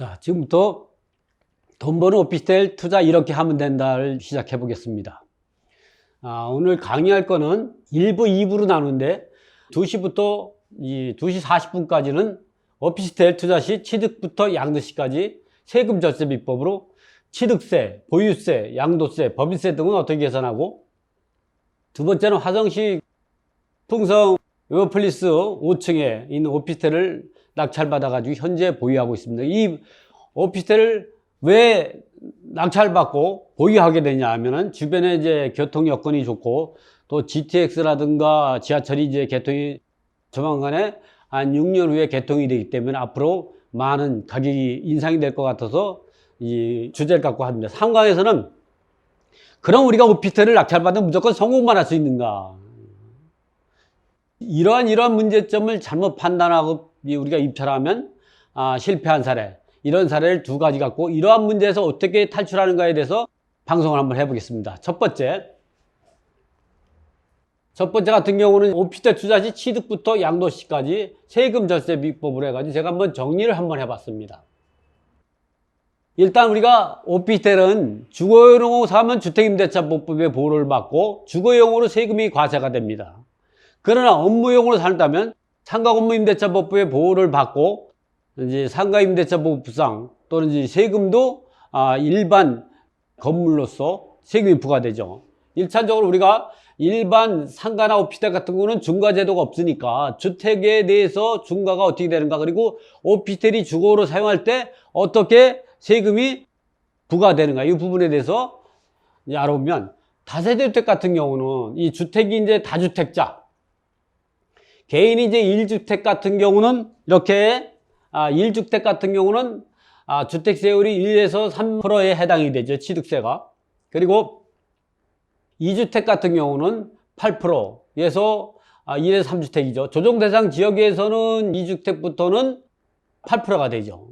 자, 지금부터 돈 버는 오피스텔 투자 이렇게 하면 된다를 시작해 보겠습니다. 아, 오늘 강의할 거는 1부, 2부로 나누는데 2시부터 이 2시 40분까지는 오피스텔 투자 시 취득부터 양도시까지 세금 절세 비법으로 취득세, 보유세, 양도세, 법인세 등은 어떻게 계산하고 두 번째는 화성시 풍성 웨어플리스 5층에 있는 오피스텔을 낙찰받아가지고 현재 보유하고 있습니다. 이 오피스텔을 왜 낙찰받고 보유하게 되냐 하면은 주변에 이제 교통 여건이 좋고 또 GTX라든가 지하철이 이제 개통이 조만간에 한 6년 후에 개통이 되기 때문에 앞으로 많은 가격이 인상이 될 것 같아서 이 주제를 갖고 합니다. 상강에서는 그럼 우리가 오피스텔을 낙찰받으면 무조건 성공만 할 수 있는가? 이러한 이러한 문제점을 잘못 판단하고 우리가 입찰하면 아, 실패한 사례 이런 사례를 두 가지 갖고 이러한 문제에서 어떻게 탈출하는가에 대해서 방송을 한번 해보겠습니다. 첫 번째 첫 번째 같은 경우는 오피스텔 투자 시 취득부터 양도시까지 세금 절세 비법으로 해가지고 제가 한번 정리를 한번 해봤습니다. 일단 우리가 오피스텔은 주거용으로 사면 주택임대차보법의 보호를 받고 주거용으로 세금이 과세가 됩니다. 그러나 업무용으로 산다면 상가업무임대차 법의 보호를 받고 이제 상가 임대차 보호부상 또는 이제 세금도 아, 일반 건물로서 세금이 부과되죠. 일차적으로 우리가 일반 상가나 오피스텔 같은 경우는 중과 제도가 없으니까 주택에 대해서 중과가 어떻게 되는가 그리고 오피스텔이 주거로 사용할 때 어떻게 세금이 부과되는가 이 부분에 대해서 알아보면 다세대주택 같은 경우는 이 주택이 이제 다주택자 개인이 이제 1주택 같은 경우는 이렇게 아, 1주택 같은 경우는 아, 주택세율이 1에서 3%에 해당이 되죠. 취득세가. 그리고 2주택 같은 경우는 8%에서 아, 1에서 3주택이죠. 조정대상 지역에서는 2주택부터는 8%가 되죠.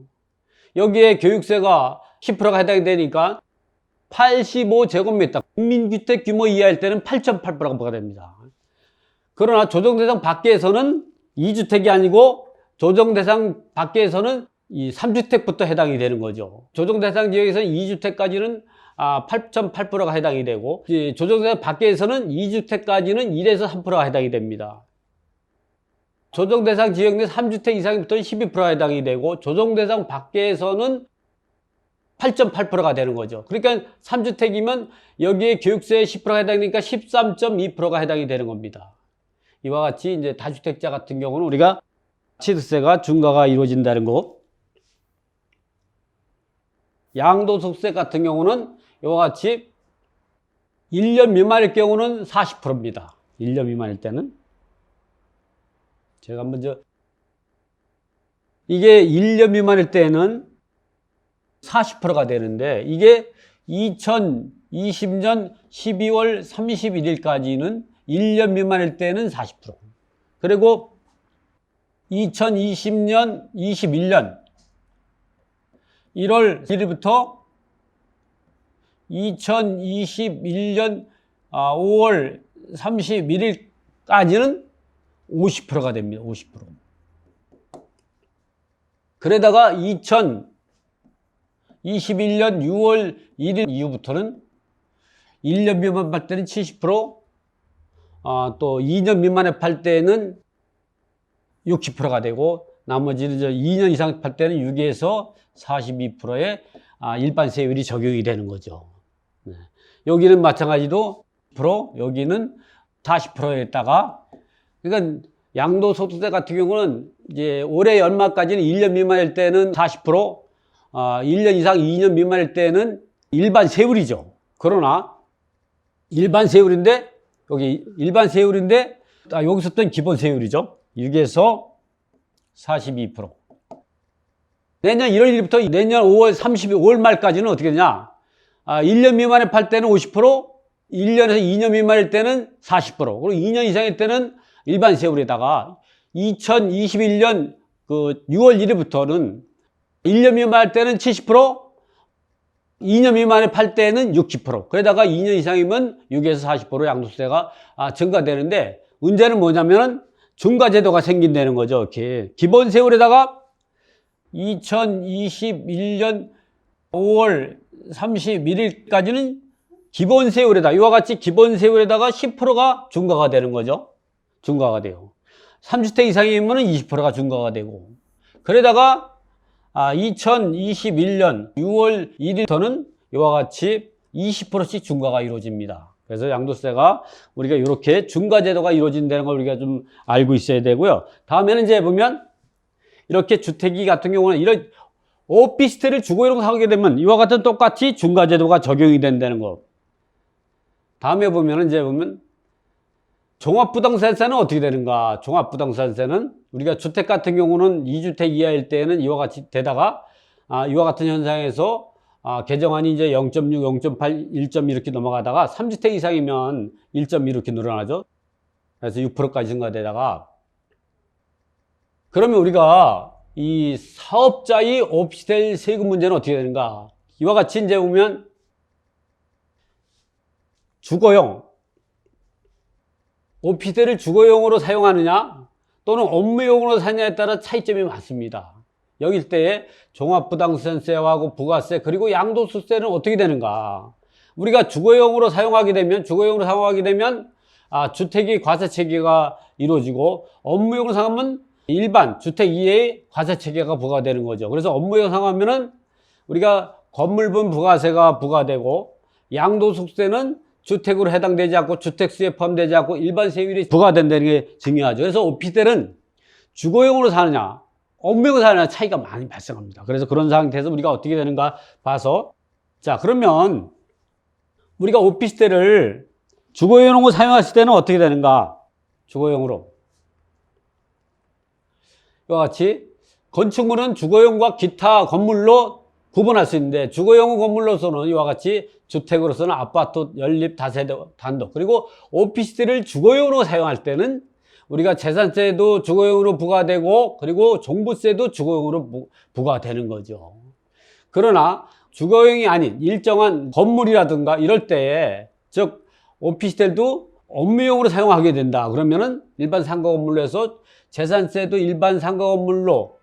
여기에 교육세가 10%가 해당이 되니까 85제곱미터 국민주택 규모 이하일 때는 8.8%가 부과됩니다. 그러나 조정대상 밖에서는 2주택이 아니고 조정대상 밖에서는 이 3주택부터 해당이 되는 거죠. 조정대상 지역에서는 2주택까지는 아, 8.8%가 해당이 되고 조정대상 밖에서는 2주택까지는 1에서 3%가 해당이 됩니다. 조정대상 지역 내 3주택 이상부터는 12%가 해당이 되고 조정대상 밖에서는 8.8%가 되는 거죠. 그러니까 3주택이면 여기에 교육세에 10%가 해당되니까 13.2%가 해당이 되는 겁니다. 이와 같이 이제 다주택자 같은 경우는 우리가 취득세가 중과가 이루어진다는 거. 양도소득세 같은 경우는 이와 같이 1년 미만일 경우는 40%입니다. 1년 미만일 때는. 제가 한번 저, 이게 1년 미만일 때는 40%가 되는데, 이게 2020년 12월 31일까지는 1년 미만일 때는 40%. 그리고 2020년 21년 1월 1일부터 2021년 5월 31일까지는 50%가 됩니다. 50%. 그러다가 2021년 6월 1일 이후부터는 1년 미만 팔 때는 70%, 어, 또 2년 미만에 팔 때는 60%가 되고 나머지는 저 2년 이상 팔 때는 6에서 42%의 아, 일반 세율이 적용이 되는 거죠. 네. 여기는 마찬가지로 프로 여기는 40%에다가 그러니까 양도소득세 같은 경우는 이제 올해 연말까지는 1년 미만일 때는 40%, 아, 1년 이상 2년 미만일 때는 일반 세율이죠. 그러나 일반 세율인데 여기 일반 세율인데 아, 여기서 또 기본 세율이죠. 6에서 42%. 내년 1월 1일부터 내년 5월 30일 5월 말까지는 어떻게 되냐? 아, 1년 미만에 팔 때는 50%, 1년에서 2년 미만일 때는 40%, 그리고 2년 이상일 때는 일반 세율에다가 2021년 그 6월 1일부터는 1년 미만일 때는 70%, 2년 미만에 팔 때는 60%. 그러다가 2년 이상이면 6에서 40% 양도세가 아, 증가되는데 문제는 뭐냐면은 중과제도가 생긴다는 거죠. 이렇게 기본 세율에다가 2021년 5월 31일까지는 기본 세율에다 이와 같이 기본 세율에다가 10%가 중과가 되는 거죠. 중과가 돼요. 30대 이상이면 20%가 중과가 되고 그러다가 아, 2021년 6월 1일부터는 이와 같이 20%씩 중과가 이루어집니다. 그래서 양도세가 우리가 이렇게 중과 제도가 이루어진다는 걸 우리가 좀 알고 있어야 되고요. 다음에는 이제 보면 이렇게 주택이 같은 경우는 이런 오피스텔을 주거 이런 거 사게 되면 이와 같은 똑같이 중과 제도가 적용이 된다는 거. 다음에 보면은 이제 보면 종합부동산세는 어떻게 되는가? 종합부동산세는 우리가 주택 같은 경우는 2주택 이하일 때는 이와 같이 되다가 아, 이와 같은 현상에서 아, 개정안이 이제 0.6, 0.8, 1. 이렇게 넘어가다가 3주택 이상이면 1.2 이렇게 늘어나죠. 그래서 6%까지 증가되다가 그러면 우리가 이 사업자의 오피스텔 세금 문제는 어떻게 되는가? 이와 같이 이제 보면 주거용 오피스텔을 주거용으로 사용하느냐 또는 업무용으로 사느냐에 따라 차이점이 많습니다. 여길 때에 종합부동산세하고 부가세 그리고 양도소세는 어떻게 되는가? 우리가 주거용으로 사용하게 되면 주거용으로 사용하게 되면 아, 주택이 과세 체계가 이루어지고 업무용으로 사용하면 일반 주택 이외의 과세 체계가 부과되는 거죠. 그래서 업무용 사용하면은 우리가 건물분 부가세가 부과되고 양도소세는 주택으로 해당되지 않고 주택수에 포함되지 않고 일반 세율이 부과된다는 게 중요하죠. 그래서 오피스텔은 주거용으로 사느냐, 업무용으로 사느냐 차이가 많이 발생합니다. 그래서 그런 상태에서 우리가 어떻게 되는가 봐서 자 그러면 우리가 오피스텔을 주거용으로 사용했을 때는 어떻게 되는가? 주거용으로 이와 같이 건축물은 주거용과 기타 건물로 구분할 수 있는데 주거용 건물로서는 이와 같이 주택으로서는 아파트, 연립, 다세대, 단독 그리고 오피스텔을 주거용으로 사용할 때는 우리가 재산세도 주거용으로 부과되고 그리고 종부세도 주거용으로 부- 부과되는 거죠. 그러나 주거용이 아닌 일정한 건물이라든가 이럴 때에 즉 오피스텔도 업무용으로 사용하게 된다. 그러면은 일반 상가 건물로 해서 재산세도 일반 상가 건물로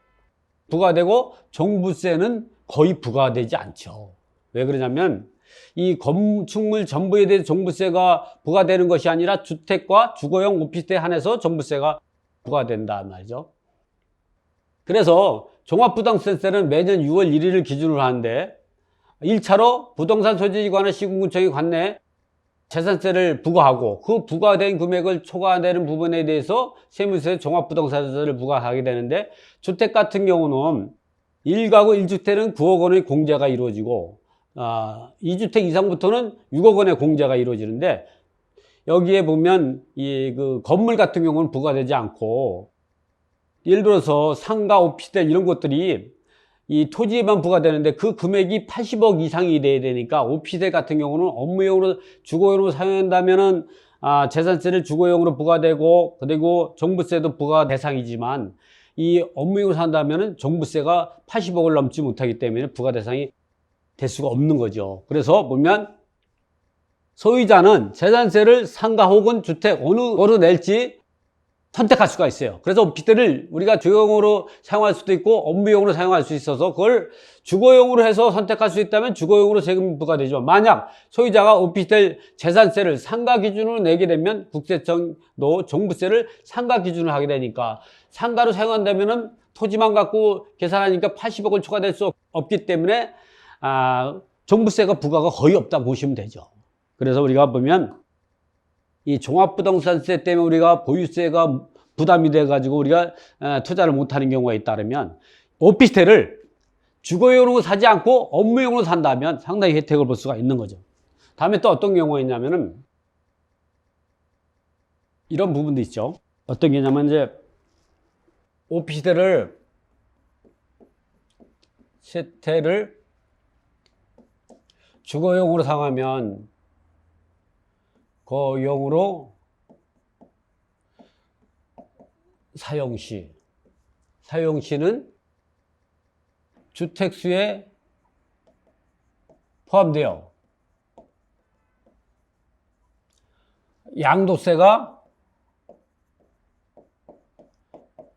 부과되고 종부세는 거의 부과되지 않죠. 왜 그러냐면 이 건축물 전부에 대해 종부세가 부과되는 것이 아니라 주택과 주거용 오피스텔에 한해서 종부세가 부과된다 말이죠. 그래서 종합부동산세는 매년 6월 1일을 기준으로 하는데 1차로 부동산 소지지관의 시군구청이 관내 재산세를 부과하고 그 부과된 금액을 초과되는 부분에 대해서 세무세 종합부동산세를 부과하게 되는데 주택 같은 경우는 1가구 1주택은 9억 원의 공제가 이루어지고 아, 2주택 이상부터는 6억 원의 공제가 이루어지는데 여기에 보면 이 그 건물 같은 경우는 부과되지 않고 예를 들어서 상가 오피스텔 이런 것들이 이 토지에만 부과되는데 그 금액이 80억 이상이 돼야 되니까 오피스텔 같은 경우는 업무용으로 주거용으로 사용한다면은 아, 재산세를 주거용으로 부과되고 그리고 종부세도 부과 대상이지만 이 업무용으로 산다면은 종부세가 80억을 넘지 못하기 때문에 부과 대상이 될 수가 없는 거죠. 그래서 보면 소유자는 재산세를 상가 혹은 주택 어느 거로 낼지 선택할 수가 있어요. 그래서 오피스텔을 우리가 주거용으로 사용할 수도 있고 업무용으로 사용할 수 있어서 그걸 주거용으로 해서 선택할 수 있다면 주거용으로 세금이 부과되지만 만약 소유자가 오피스텔 재산세를 상가 기준으로 내게 되면 국세청도 종부세를 상가 기준으로 하게 되니까 상가로 사용한다면 은 토지만 갖고 계산하니까 80억을 초과될 수 없기 때문에 아, 종부세가 부과가 거의 없다고 보시면 되죠. 그래서 우리가 보면 이 종합부동산세 때문에 우리가 보유세가 부담이 돼가지고 우리가 에, 투자를 못하는 경우가 있다면 오피스텔을 주거용으로 사지 않고 업무용으로 산다면 상당히 혜택을 볼 수가 있는 거죠. 다음에 또 어떤 경우가 있냐면은 이런 부분도 있죠. 어떤 게 있냐면 이제 오피스텔을 세태를 주거용으로 사용하면 거용으로 사용시 사용시는 주택수에 포함되어 양도세가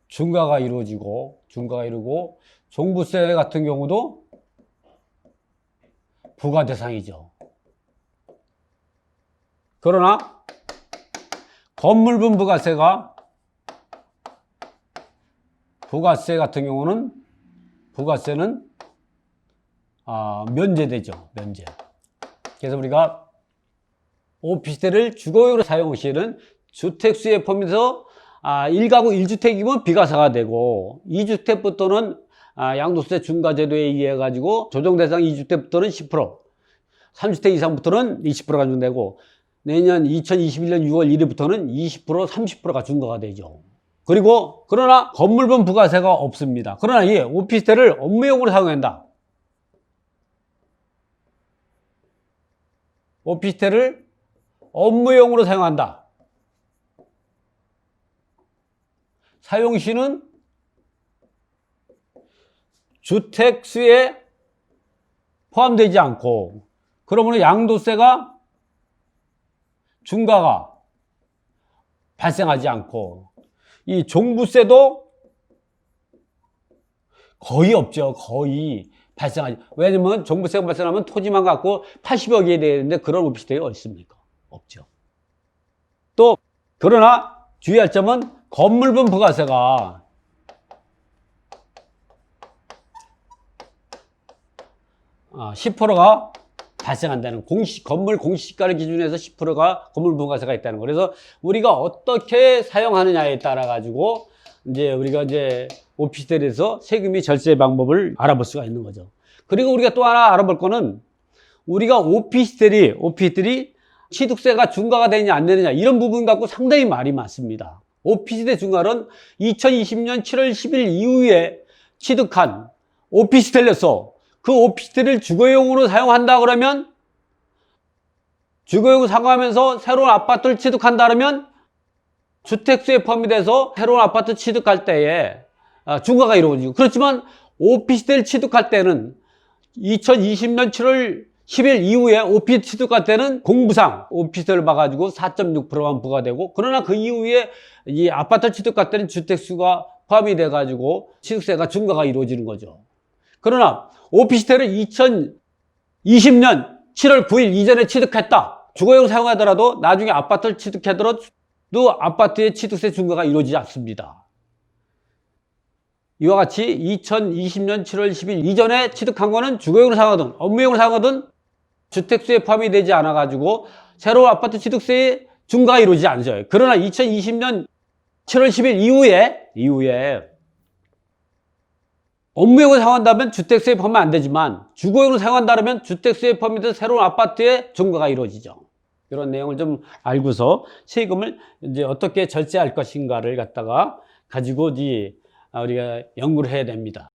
중과가 이루어지고 중과가 이루고 종부세 같은 경우도 부과 대상이죠. 그러나 건물분 부가세가 부가세 같은 경우는 부가세는 아, 면제되죠. 면제. 그래서 우리가 오피스텔을 주거용으로 사용 시에는 주택수에 포함해서 아, 1가구 1주택이면 비과세가 되고 2주택부터는 아, 양도세 중과제도에 의해 가지고 조정 대상 2주택부터는 10%, 3주택 이상부터는 20%가 준되고 내년 2021년 6월 1일부터는 20%, 30%가 중과가 되죠. 그리고 그러나 건물분 부가세가 없습니다. 그러나 이 오피스텔을 업무용으로 사용한다. 오피스텔을 업무용으로 사용한다. 사용 시는 주택 수에 포함되지 않고 그러므로 양도세가 중과가 발생하지 않고 이 종부세도 거의 없죠. 거의 발생하지. 왜냐면 종부세가 발생하면 토지만 갖고 80억이 되는데 그런 오피스텔이 어디 있습니까? 없죠. 또 그러나 주의할 점은 건물분 부가세가 아, 10%가 발생한다는 공시 건물 공시가를 기준해서 10%가 건물 부가세가 있다는 거. 그래서 우리가 어떻게 사용하느냐에 따라 가지고 이제 우리가 이제 오피스텔에서 세금이 절세 방법을 알아볼 수가 있는 거죠. 그리고 우리가 또 하나 알아볼 거는 우리가 오피스텔이 오피스텔이 취득세가 중과가 되느냐 안 되느냐 이런 부분 갖고 상당히 말이 많습니다. 오피스텔 중과는 2020년 7월 10일 이후에 취득한 오피스텔에서 그 오피스텔을 주거용으로 사용한다 그러면 주거용으로 사용하면서 새로운 아파트를 취득한다 그러면 주택수에 포함이 돼서 새로운 아파트 취득할 때에 아, 중과가 이루어지고 그렇지만 오피스텔 취득할 때는 2020년 7월 10일 이후에 오피스 취득할 때는 공부상 오피스텔을 봐가지고 4.6%만 부과되고 그러나 그 이후에 이 아파트 취득할 때는 주택수가 포함이 돼가지고 취득세가 중과가 이루어지는 거죠. 그러나 오피스텔을 2020년 7월 9일 이전에 취득했다. 주거용 사용하더라도 나중에 아파트를 취득하더라도 아파트의 취득세 중과가 이루어지지 않습니다. 이와 같이 2020년 7월 10일 이전에 취득한 거는 주거용으로 사용하든 업무용으로 사용하든 주택수에 포함이 되지 않아 가지고 새로운 아파트 취득세의 중과가 이루어지지 않죠. 그러나 2020년 7월 10일 이후에 이후에 업무용으로 사용한다면 주택수에 포함이 안 되지만 주거용으로 사용한다면 주택수에 포함이 된 새로운 아파트의 중과가 이루어지죠. 이런 내용을 좀 알고서 세금을 이제 어떻게 절제할 것인가를 갖다가 가지고 이제 우리가 연구를 해야 됩니다.